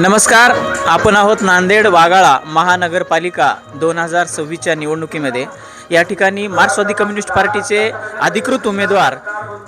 नमस्कार आपण आहोत नांदेड वागाळा महानगरपालिका दोन हजार सव्वीसच्या निवडणुकीमध्ये. या ठिकाणी मार्क्सवादी कम्युनिस्ट पार्टीचे अधिकृत उमेदवार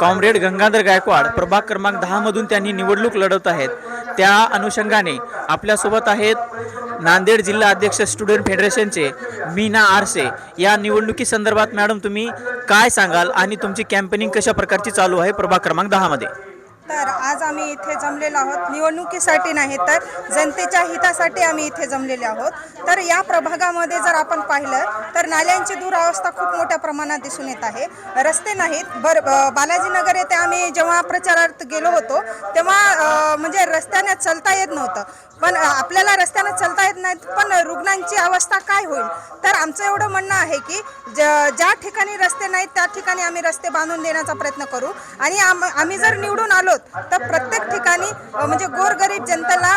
कॉम्रेड गंगाधर गायकवाड प्रभाग क्रमांक दहामधून त्यांनी निवडणूक लढवत आहेत. त्या अनुषंगाने आपल्यासोबत आहेत नांदेड जिल्हा अध्यक्ष स्टुडंट फेडरेशनचे मीना आरसे. या निवडणुकी संदर्भात मॅडम तुम्ही काय सांगाल आणि तुमची कॅम्पेनिंग कशा प्रकारची चालू आहे प्रभाग क्रमांक दहामध्ये तर आज आम्ही इथे जमलेलो आहोत. निवडणुकीसाठी नाही तर जनतेच्या हितासाठी आम्ही इथे जमलेले आहोत. तर या प्रभागामध्ये जर आपण पाहिलं तर नाल्यांची दुरावस्था खूप मोठ्या प्रमाणात दिसून येत आहे. रस्ते नाहीत. बर बालाजीनगर येथे आम्ही जेव्हा प्रचारार्थ गेलो होतो तेव्हा म्हणजे रस्त्याने चलता येत नव्हतं. पण आपल्याला रस्त्याने चलता येत नाहीत पण रुग्णांची अवस्था काय होईल? तर आमचं एवढं म्हणणं आहे की ज- ज्या ठिकाणी रस्ते नाहीत त्या ठिकाणी आम्ही रस्ते बांधून देण्याचा प्रयत्न करू. आणि आम आम्ही जर निवडून आलो तर प्रत्येक ठिकाणी म्हणजे गोरगरीब जनतेला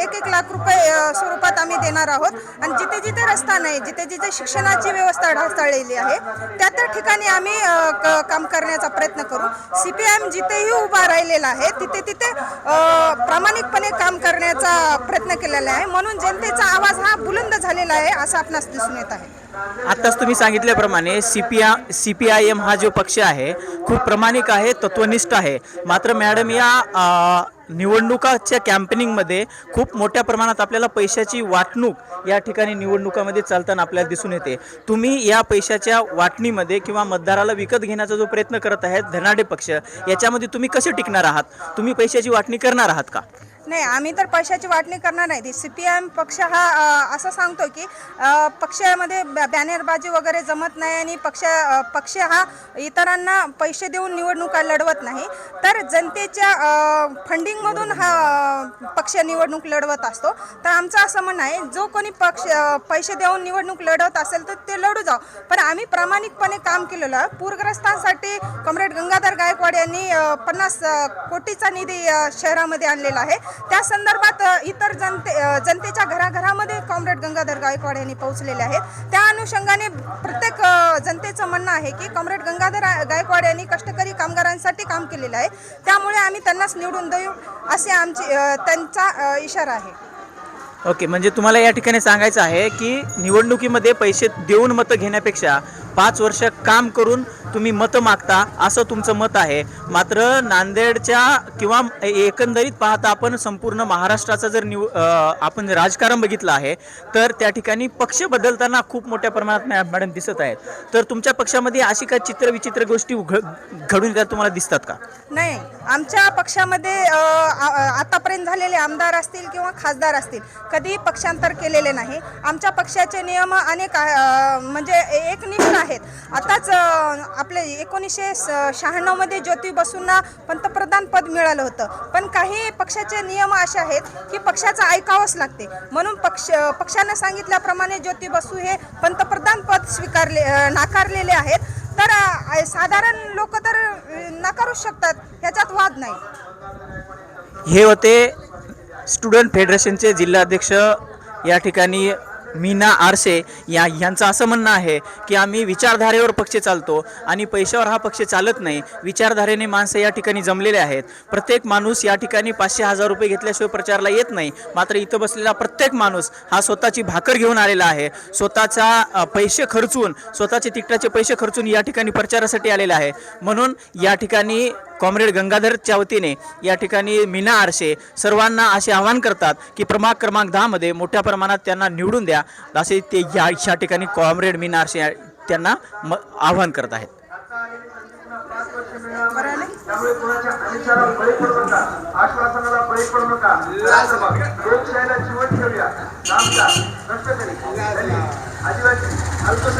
एक एक लाख रुपये स्वरूपात आम्ही देणार आहोत. आणि जिथे जिथे रस्ता नाही जिथे जिथे शिक्षणाची व्यवस्था ढासळलेली आहे त्या त्या ठिकाणी आम्ही क- काम करण्याचा प्रयत्न करू. सी पी एम जिथेही उभा राहिलेला आहे तिथे तिथे प्रामाणिकपणे काम करण्याचा प्रयत्न केलेला आहे. म्हणून जनतेचा आवाज हा बुलंद झालेला आहे असं आपणास दिसून येत आहे. आत्ताच तुम्ही सांगितल्याप्रमाणे सी पी आ सी पी आय एम हा जो पक्ष आहे खूप प्रामाणिक आहे तत्वनिष्ठ आहे. मात्र मॅडम या निवडणुकाच्या कॅम्पेनिंगमध्ये खूप मोठ्या प्रमाणात आपल्याला पैशाची वाटणूक या ठिकाणी निवडणुकामध्ये चालताना आपल्याला दिसून येते. तुम्ही या पैशाच्या वाटणीमध्ये किंवा मतदाराला विकत घेण्याचा जो प्रयत्न करत आहेत धनाडे पक्ष याच्यामध्ये तुम्ही कसे टिकणार आहात? तुम्ही पैशाची वाटणी करणार आहात का? नाही आम्ही तर पैशाची वाटणी करणार नाही. सी पी एम पक्ष हा असं सांगतो की पक्षामध्ये बॅ- बॅनरबाजी वगैरे जमत नाही आणि पक्ष पक्ष हा इतरांना पैसे देऊन निवडणुका लढवत नाही. तर जनतेच्या फंडिंगमधून हा पक्ष निवडणूक लढवत असतो. तर आमचं असं म्हणणं आहे जो कोणी पक्ष पैसे देऊन निवडणूक लढवत असेल तर ते लढू जाऊ पण आम्ही प्रामाणिकपणे काम केलेलं आहे. पूरग्रस्तांसाठी कॉम्रेड गंगाधर गायकवाड यांनी पन्नास कोटीचा निधी शहरामध्ये आणलेला आहे. त्या संदर्भात इतर जनते जनतेच्या घराघरामध्ये कॉम्रेड गंगाधर गायकवाड यांनी पोहोचलेले आहेत. त्या अनुषंगाने प्रत्येक जनतेचं म्हणणं आहे की कॉम्रेड गंगाधर गायकवाड यांनी कष्टकरी कामगारांसाठी काम केलेलं आहे. त्यामुळे आम्ही त्यांनाच निवडून देऊ असे आमची त्यांचा इशारा आहे. ओके म्हणजे तुम्हाला या ठिकाणी सांगायचं आहे की निवडणुकीमध्ये पैसे देऊन मतं घेण्यापेक्षा पाच वर्ष काम करून तुम्ही मतं मागता असं तुमचं मत आहे. मात्र नांदेडच्या किंवा एकंदरीत पाहता आपण संपूर्ण महाराष्ट्राचं जर निव आपण राजकारण बघितलं आहे तर त्या ठिकाणी पक्ष बदलताना खूप मोठ्या प्रमाणात मॅडम दिसत आहेत. तर तुमच्या पक्षामध्ये अशी काय चित्रविचित्र गोष्टी उघ घडून येतात तुम्हाला दिसतात का? नाही. आमच्या पक्षामध्ये आतापर्यंत झालेले आमदार असतील किंवा खासदार असतील कधीही पक्षांतर केलेले नाही. आमच्या पक्षाचे नियम अनेक म्हणजे एक एकनिष्ठ आहेत. आताच आपले एकोणीसशे शहाण्णवमध्ये ज्योती बसूंना पंतप्रधान पद मिळालं होतं. पण काही पक्षाचे नियम असे आहेत की पक्षाचं ऐकावंच लागते. म्हणून पक्ष पक्षानं सांगितल्याप्रमाणे ज्योती बसू हे पंतप्रधान पद स्वीकारले नाकारलेले आहेत. तर साधारण लोक तर नाकारूच शकतात. ह्याच्यात वाद नाही. हे होते स्टुडंट फेडरेशनचे जिल्हाध्यक्ष या ठिकाणी मीना आरसे या यांचं असं म्हणणं आहे की आम्ही विचारधारेवर पक्ष चालतो आणि पैशावर हा पक्ष चालत नाही. विचारधारेने माणसं या ठिकाणी जमलेले आहेत. प्रत्येक माणूस या ठिकाणी पाचशे हजार रुपये घेतल्याशिवाय प्रचारला येत नाही. मात्र इथं बसलेला प्रत्येक माणूस हा स्वतःची भाकर घेऊन आलेला आहे. स्वतःचा पैसे खर्चून स्वतःचे तिकटाचे पैसे खर्चून या ठिकाणी प्रचारासाठी आलेला आहे. म्हणून या ठिकाणी कॉम्रेड गंगाधरच्या वतीने या ठिकाणी मीना आरशे सर्वांना असे आवाहन करतात की प्रभाग क्रमांक दहामध्ये मोठ्या प्रमाणात त्यांना निवडून द्या. असे ते या या ठिकाणी कॉम्रेड मीना आरशे त्यांना म आवाहन करत आहेत. त्यामुळे कोणाच्या बळी पडू नका. आश्वासनाला बळी पडू नका. लोकशाहीला जीवन ठेवूया. आमचा कष्टकरी आदिवासी अल्पसंख्याक